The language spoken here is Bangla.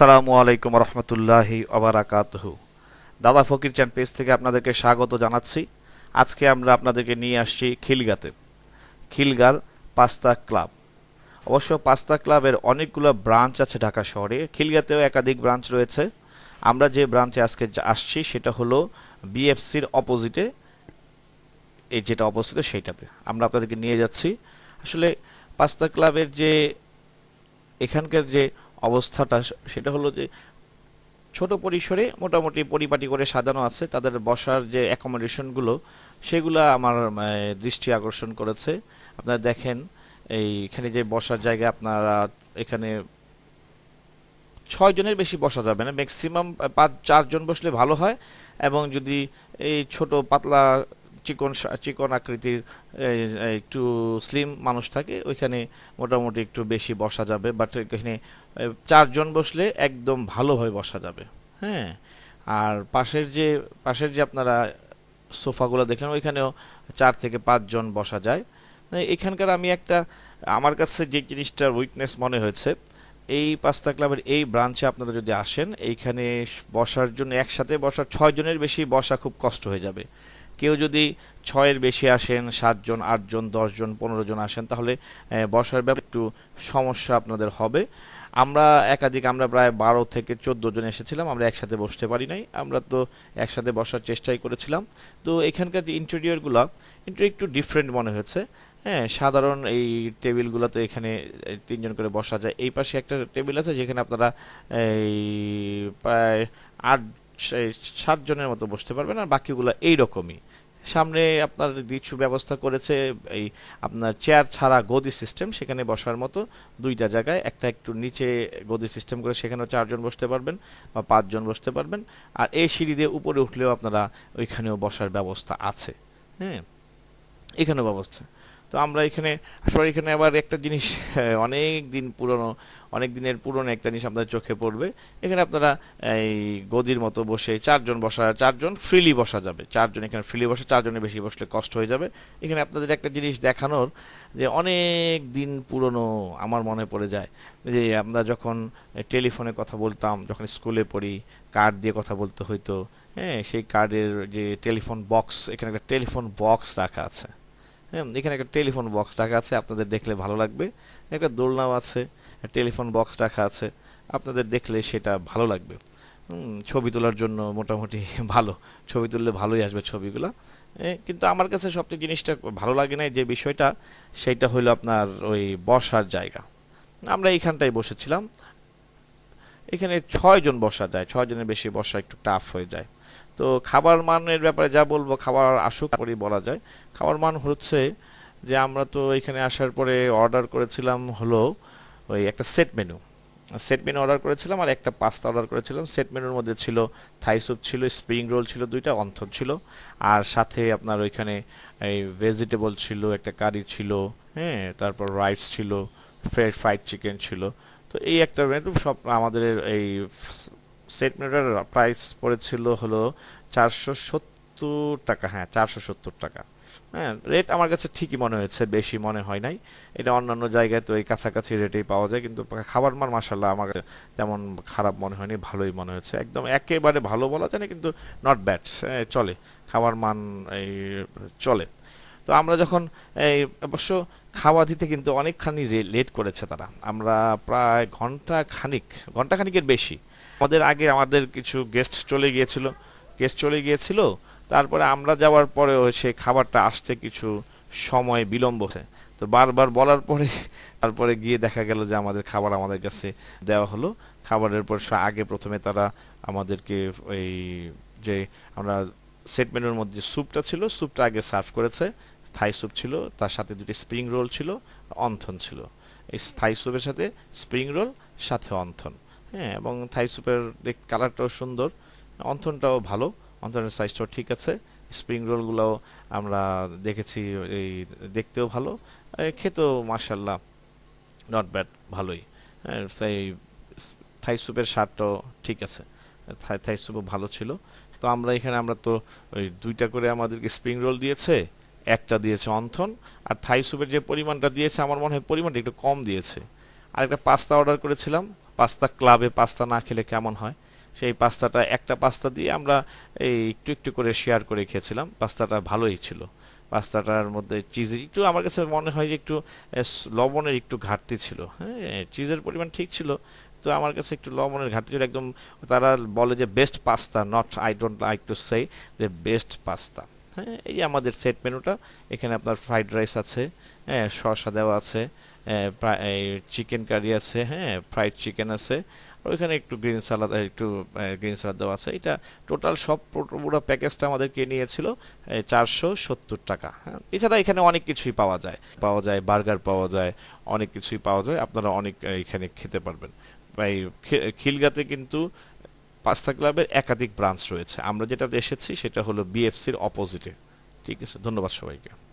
আসসালামু আলাইকুম রহমতুল্লাহি অবরাকাতহ দাদা ফকির চ্যান পেজ থেকে আপনাদেরকে স্বাগত জানাচ্ছি। আজকে আমরা আপনাদেরকে নিয়ে আসছি খিলগাতে। খিলগার পাস্তা ক্লাব। অবশ্য পাস্তা ক্লাবের অনেকগুলো ব্রাঞ্চ আছে ঢাকা শহরে। খিলগাতেও একাধিক ব্রাঞ্চ রয়েছে। আমরা যে ব্রাঞ্চে আজকে আসছি সেটা হলো বিএফসির অপোজিটে। এই যেটা অবস্থিত সেইটাতে। আমরা আপনাদেরকে নিয়ে যাচ্ছি। আসলে পাস্তা ক্লাবের যে এখানকার যে অবস্থাটা সেটা হলো যে ছোট পরিসরে মোটামুটি পরিপাটি করে সাজানো আছে, তাদের বসার যে অ্যাকোমোডেশনগুলো সেগুলো আমার দৃষ্টি আকর্ষণ করেছে। আপনারা দেখেন, এইখানে যে বসার জায়গা, আপনারা এখানে ছয় জনের বেশি বসা যাবে না। ম্যাক্সিমাম পাঁচ, চারজন বসলে ভালো হয় এবং যদি এই ছোট পাতলা চিকন চিকন আকৃতির একটু স্লিম মানুষ থাকে, ওইখানে মোটামুটি একটু বেশি বসা যাবে বাট এখানে চারজন বসলে একদম ভালোভাবে বসা যাবে হ্যাঁ? আর পাশের যে পাশের যে আপনারা সোফাগুলো দেখলেন, ওইখানেও চার থেকে পাঁচজন বসা যায়। এখানকার আমি একটা, আমার কাছে যে জিনিসটার উইকনেস মনে হয়েছে, এই পাস্তা ক্লাবের এই ব্রাঞ্চে আপনারা যদি আসেন, এইখানে বসার জন্য, একসাথে বসার ছয় জনের বেশি বসা খুব কষ্ট হয়ে যাবে। কেউ যদি ছয়ের বেশি আসেন, সাতজন, আটজন, দশজন পনেরো জন আসেন, তাহলে বসার ব্যাপারে একটু সমস্যা আপনাদের হবে। আমরা একাধিক, আমরা প্রায় বারো থেকে চোদ্দ জন এসেছিলাম, আমরা একসাথে বসতে পারি নাই। আমরা তো একসাথে বসার চেষ্টাই করেছিলাম। তো এখানকার যে ইন্টেরিয়রগুলো একটু একটু ডিফারেন্ট মনে হয়েছে। হ্যাঁ সাধারণ এই টেবিলগুলোতে এখানে তিনজন করে বসা যায়। এই পাশে একটা টেবিল আছে, যেখানে আপনারা, এই, প্রায় আট এই, সাত জনের মতো বসতে পারবেন আর বাকিগুলো এইরকমই। সামনে আপনার কিছু ব্যবস্থা করেছে এই আপনার চেয়ার ছাড়া গদি সিস্টেম সেখানে বসার মতো দুইটা জায়গায়। একটা একটু নিচে গদি সিস্টেম করে সেখানেও চারজন বসতে পারবেন বা পাঁচজন বসতে পারবেন। আর এই সিঁড়ি দিয়ে উপরে উঠলেও আপনারা ওইখানেও বসার ব্যবস্থা আছে। হ্যাঁ এখানেও ব্যবস্থা। তো আমরা এখানে, আসলে এখানে আবার একটা জিনিস অনেক দিন পুরনো, অনেক দিনের পুরনো একটা জিনিস আপনাদের চোখে পড়বে। এখানে আপনারা, এই গদির মতো বসে চারজন বসা, চারজন ফ্রিলি বসা যাবে। চারজন এখানে ফ্রিলি বসে চারজনের বেশি বসলে কষ্ট হয়ে যাবে। এখানে আপনাদের একটা জিনিস দেখানোর যে অনেক দিন পুরনো আমার মনে পড়ে যায়, যে আমরা যখন টেলিফোনে কথা বলতাম, যখন স্কুলে পড়ি, কার্ড দিয়ে কথা বলতে হইতো হ্যাঁ সেই কার্ডের যে টেলিফোন বক্স, এখানে একটা টেলিফোন বক্স রাখা আছে। হ্যাঁ এখানে একটা টেলিফোন বক্স রাখা আছে, আপনাদের দেখলে ভালো লাগবে। একটা দোলনাও আছে টেলিফোন বক্স রাখা আছে, আপনাদের দেখলে সেটা ভালো লাগবে। ছবি তোলার জন্য মোটামুটি ভালো, ছবি তুললে ভালোই আসবে ছবিগুলো। কিন্তু আমার কাছে সবচেয়ে জিনিসটা ভালো লাগে না যে বিষয়টা সেইটা হলো আপনার ওই বসার জায়গা। আমরা এইখানটায় বসেছিলাম। এখানে ছয় জন বসা যায় ছয় জনের বেশি বসা একটু টাফ হয়ে যায়। তো খাবার মানের ব্যাপারে যা বলব, খাবার আসুক করেই বলা যায়। খাবার মান হচ্ছে যে আমরা তো এখানে আসার পরে অর্ডার করেছিলাম হলো ওই একটা set menu set menu order করেছিলাম আর একটা পাস্তা অর্ডার করেছিলাম। সেট মেনুর মধ্যে ছিল থাই স্যুপ ছিল স্প্রিং রোল ছিল, দুইটা অন্থন ছিল। আর সাথে আপনার ওইখানে এই ভেজিটেবল ছিল, একটা কারি ছিল হ্যাঁ তারপর রাইস ছিল ফ্রেশ ফ্রাইড চিকেন ছিল। তো এই একটা মেনু সব আমাদের এই সেট মেনুটার প্রাইস পড়েছিল হলো চারশো সত্তর টাকা হ্যাঁ চারশো সত্তর টাকা। হ্যাঁ রেট আমার কাছে ঠিকই মনে হয়েছে, বেশি মনে হয় নাই। এটা অন্যান্য জায়গায় তো এই কাছাকাছি রেটেই পাওয়া যায়, কিন্তু খাবার মান মাসাল্লাহ আমার কাছে তেমন খারাপ মনে হয়নি, ভালোই মনে হয়েছে। একদম একেবারে ভালো বলা যায় না, কিন্তু নট ব্যাড চলে। খাবার মান এই চলে। তো আমরা যখন এই অবশ্য খাওয়া দিতে কিন্তু অনেকখানি লেট করেছে তারা। আমরা প্রায় ঘণ্টা খানিক, ঘণ্টা খানিকের বেশি আমাদের আগে আমাদের কিছু গেস্ট চলে গিয়েছিল। গেস্ট চলে গিয়েছিল, তারপরে আমরা যাওয়ার পরেও সে খাবারটা আসতে কিছু সময় বিলম্ব হচ্ছে তো বারবার বলার পরে, তারপরে গিয়ে দেখা গেল যে আমাদের খাবার আমাদের কাছে দেওয়া হলো। খাবারের পর আগে প্রথমে তারা আমাদেরকে ওই যে আমরা সেট মেনুর মধ্যে স্যুপটা ছিল স্যুপটা আগে সার্ভ করেছে। থাই স্যুপ ছিল, তার সাথে দুটি স্প্রিং রোল ছিল, অন্থন ছিল। এই থাই স্যুপের সাথে স্প্রিং রোল সাথে অন্থন। হ্যাঁ এবং থাই স্যুপের দেখ কালারটাও সুন্দর অন্থনটাও ভালো অন্থনের সাইজটাও ঠিক আছে স্প্রিং রোলগুলোও আমরা দেখেছি এই দেখতেও ভালো খেতেও মার্শাল্লাহ নট ব্যাড ভালোই হ্যাঁ, সেই থাই স্যুপের স্বাদটাও ঠিক আছে থাই থাই স্যুপও ভালো ছিল তো আমরা এখানে আমরা তো ওই দুইটা করে আমাদেরকে স্প্রিং রোল দিয়েছে একটা দিয়েছে অন্থন আর থাই স্যুপের যে পরিমাণটা দিয়েছে আমার মনে হয় পরিমাণটা একটু কম দিয়েছে আর একটা পাস্তা অর্ডার করেছিলাম পাস্তা ক্লাবে পাস্তা না খেলে কেমন হয়? সেই পাস্তাটা একটা পাস্তা দিয়ে আমরা এই একটু একটু করে শেয়ার করে খেয়েছিলাম। পাস্তাটা ভালোই ছিল। পাস্তাটার মধ্যে চিজ একটু আমার কাছে মনে হয় যে একটু লবণের একটু ঘাটতি ছিল। হ্যাঁ চিজের পরিমাণ ঠিক ছিল। তো আমার কাছে একটু লবণের ঘাটতি ছিল। একদম তারা বলে যে best pasta not I don't like to say যে বেস্ট পাস্তা হ্যাঁ এই আমাদের সেট মেনুটা এখানে আপনার ফ্রাইড রাইস আছে হ্যাঁ শসা দেওয়া আছে চিকেন কারি আছে হ্যাঁ ফ্রাইড চিকেন আছে, আর ওইখানে একটু গ্রিন সালাদ একটু গ্রিন সালাদ দেওয়া আছে। এটা টোটাল সব পুরো প্যাকেজটা আমাদেরকে নিয়েছিল চারশো সত্তর টাকা হ্যাঁ। এছাড়া এখানে অনেক কিছুই পাওয়া যায়। পাওয়া যায় বার্গার, পাওয়া যায়, অনেক কিছুই পাওয়া যায়। আপনারা অনেক এখানে খেতে পারবেন। এই খিলগাতে কিন্তু পাস্তা ক্লাবের একাধিক ব্রাঞ্চ রয়েছে। আমরা যেটা এসেছি সেটা হলো বিএফসির অপোজিটে ঠিক আছে? ধন্যবাদ সবাইকে।